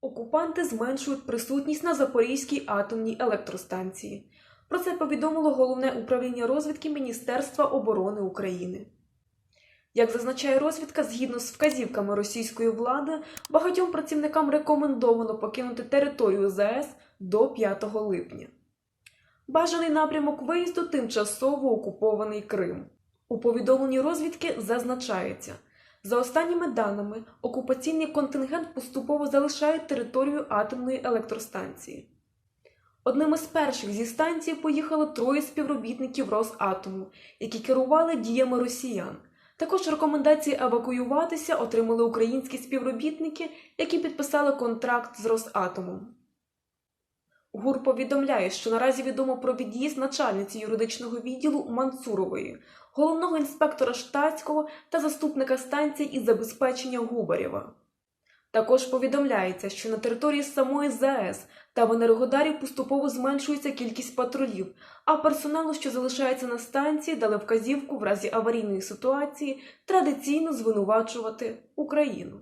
Окупанти зменшують присутність на Запорізькій атомній електростанції. Про це повідомило головне управління розвідки Міністерства оборони України. Як зазначає розвідка, згідно з вказівками російської влади, багатьом працівникам рекомендовано покинути територію ЗАЕС до 5 липня. Бажаний напрямок виїзду тимчасово окупований Крим. У повідомленні розвідки зазначається, за останніми даними, окупаційний контингент поступово залишає територію атомної електростанції. Одним із перших зі станції поїхало троє співробітників Росатому, які керували діями росіян. Також рекомендації евакуюватися отримали українські співробітники, які підписали контракт з Росатомом. ГУР повідомляє, що наразі відомо про від'їзд начальниці юридичного відділу Мансурової, головного інспектора штатського та заступника станції із забезпечення Губарєва. Також повідомляється, що на території самої ЗАЕС та в Енергодарі поступово зменшується кількість патрулів, а персоналу, що залишається на станції, дали вказівку в разі аварійної ситуації традиційно звинувачувати Україну.